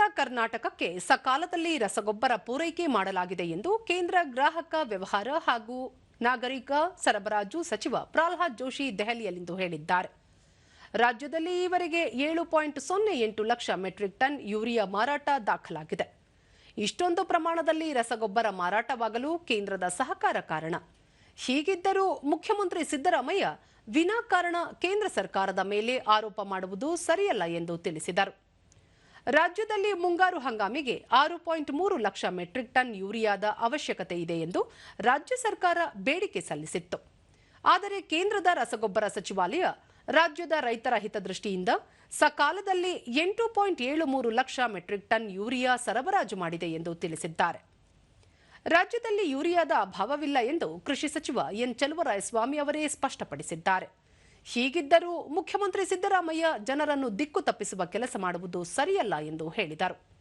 ರಾಜ್ಯದಿಂದ ಕರ್ನಾಟಕಕ್ಕೆ ಸಕಾಲದಲ್ಲಿ ರಸಗೊಬ್ಬರ ಪೂರೈಕೆ ಮಾಡಲಾಗಿದೆ ಎಂದು ಕೇಂದ್ರ ಗ್ರಾಹಕ ವ್ಯವಹಾರ ಹಾಗೂ ನಾಗರಿಕ ಸರಬರಾಜು ಸಚಿವ ಪ್ರಹ್ಲಾದ್ ಜೋಶಿ ದೆಹಲಿಯಲ್ಲಿಂದು ಹೇಳಿದ್ದಾರೆ. ರಾಜ್ಯದಲ್ಲಿ ಈವರೆಗೆ ಏಳು ಪಾಯಿಂಟ್ ಸೊನ್ನೆ ಎಂಟು ಲಕ್ಷ ಮೆಟ್ರಿಕ್ ಟನ್ ಯೂರಿಯಾ ಮಾರಾಟ ದಾಖಲಾಗಿದೆ. ಇಷ್ಟೊಂದು ಪ್ರಮಾಣದಲ್ಲಿ ರಸಗೊಬ್ಬರ ಮಾರಾಟವಾಗಲು ಕೇಂದ್ರದ ಸಹಕಾರ ಕಾರಣ. ಹೀಗಿದ್ದರೂ ಮುಖ್ಯಮಂತ್ರಿ ಸಿದ್ದರಾಮಯ್ಯ ವಿನಾಕಾರಣ ಕೇಂದ್ರ ಸರ್ಕಾರದ ಮೇಲೆ ಆರೋಪ ಮಾಡುವುದು ಸರಿಯಲ್ಲ ಎಂದು ತಿಳಿಸಿದರು. ರಾಜ್ಯದಲ್ಲಿ ಮುಂಗಾರು ಹಂಗಾಮಿಗೆ ಆರು ಪಾಯಿಂಟ್ ಮೂರು ಲಕ್ಷ ಮೆಟ್ರಿಕ್ ಟನ್ ಯೂರಿಯಾದ ಅವಶ್ಯಕತೆ ಇದೆ ಎಂದು ರಾಜ್ಯ ಸರ್ಕಾರ ಬೇಡಿಕೆ ಸಲ್ಲಿಸಿತ್ತು. ಆದರೆ ಕೇಂದ್ರದ ರಸಗೊಬ್ಬರ ಸಚಿವಾಲಯ ರಾಜ್ಯದ ರೈತರ ಹಿತದೃಷ್ಟಿಯಿಂದ ಸಕಾಲದಲ್ಲಿ ಎಂಟು ಪಾಯಿಂಟ್ ಏಳು ಮೂರು ಲಕ್ಷ ಮೆಟ್ರಿಕ್ ಟನ್ ಯೂರಿಯಾ ಸರಬರಾಜು ಮಾಡಿದೆ ಎಂದು ತಿಳಿಸಿದ್ದಾರೆ. ರಾಜ್ಯದಲ್ಲಿ ಯೂರಿಯಾದ ಅಭಾವವಿಲ್ಲ ಎಂದು ಕೃಷಿ ಸಚಿವ ಎನ್ ಚಲುವರಾಯಸ್ವಾಮಿ ಅವರೇ ಸ್ಪಷ್ಟಪಡಿಸಿದ್ದಾರೆ. ಹೀಗಿದ್ದರೂ ಮುಖ್ಯಮಂತ್ರಿ ಸಿದ್ದರಾಮಯ್ಯ ಜನರನ್ನು ದಿಕ್ಕು ತಪ್ಪಿಸುವ ಕೆಲಸ ಮಾಡುವುದು ಸರಿಯಲ್ಲ ಎಂದು ಹೇಳಿದರು.